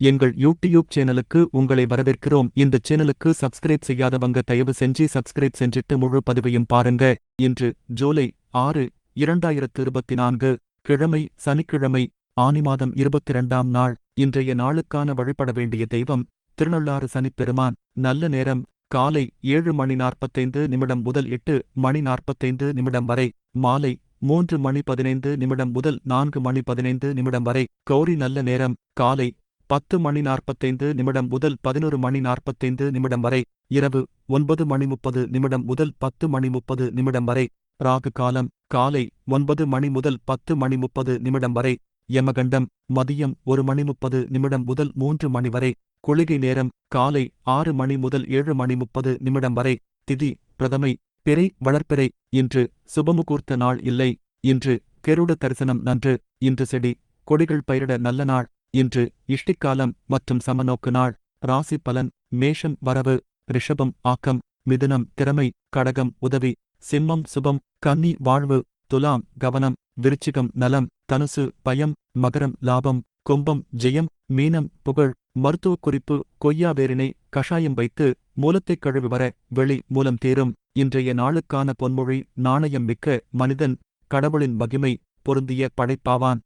எங்கள் யூடியூப் சேனலுக்கு உங்களை வரவேற்கிறோம். இந்த சேனலுக்கு சப்ஸ்கிரைப் செய்யாதவங்க தயவு செஞ்சு சப்ஸ்கிரைப் செஞ்சிட்டு முழு பதிவையும் பாருங்க. இன்று ஜூலை ஆறு இரண்டாயிரத்து இருபத்தி நான்கு கிழமை சனிக்கிழமை ஆனி மாதம் இருபத்தி இரண்டாம் நாள். இன்றைய நாளுக்கான வழிபட வேண்டிய தெய்வம் திருநள்ளாறு சனிப்பெருமான். நல்ல நேரம் காலை ஏழு மணி நாற்பத்தைந்து நிமிடம் முதல் எட்டு மணி நாற்பத்தைந்து நிமிடம் வரை. மாலை மூன்று மணி பதினைந்து நிமிடம் முதல் நான்கு மணி பதினைந்து நிமிடம் வரை. கௌரி நல்ல நேரம் காலை பத்து மணி நாற்பத்தைந்து நிமிடம் முதல் பதினொரு மணி நாற்பத்தைந்து நிமிடம் வரை இரவு ஒன்பது மணி முப்பது நிமிடம் முதல் பத்து மணி முப்பது நிமிடம் வரை ராகு காலம் காலை ஒன்பது மணி முதல் பத்து மணி முப்பது நிமிடம் வரை யமகண்டம் மதியம் ஒரு மணி முப்பது நிமிடம் முதல் மூன்று மணி வரை கொள்கை நேரம் காலை ஆறு மணி முதல் ஏழு மணி முப்பது நிமிடம் வரை திதி பிரதமை பிறை வளர்ப்பிறை இன்று சுபமுகூர்த்த நாள் இல்லை இன்று கெருட தரிசனம் நன்று இன்று செடி கொடிகள் பயிரிட நல்ல நாள் இன்று இஷ்டிக்காலம் மற்றும் சமநோக்கு நாள். ராசி பலன் மேஷம் வரவு ரிஷபம் ஆக்கம் மிதுனம் திறமை கடகம் உதவி சிம்மம் சுபம் கன்னி வாழ்வு துலாம் கவனம் விருச்சிகம் நலம் தனுசு பயம் மகரம் லாபம் கும்பம் ஜெயம் மீனம் புகழ் மருத்துவக் குறிப்பு கொய்யாவேரினை கஷாயம் வைத்து மூலத்தைக் கழுவி வர வெளி மூலம் தேரும். இன்றைய நாளுக்கான பொன்மொழி நாணயம் மிக்க மனிதன் கடவுளின் மகிமை பொருந்திய படைப்பாவான்.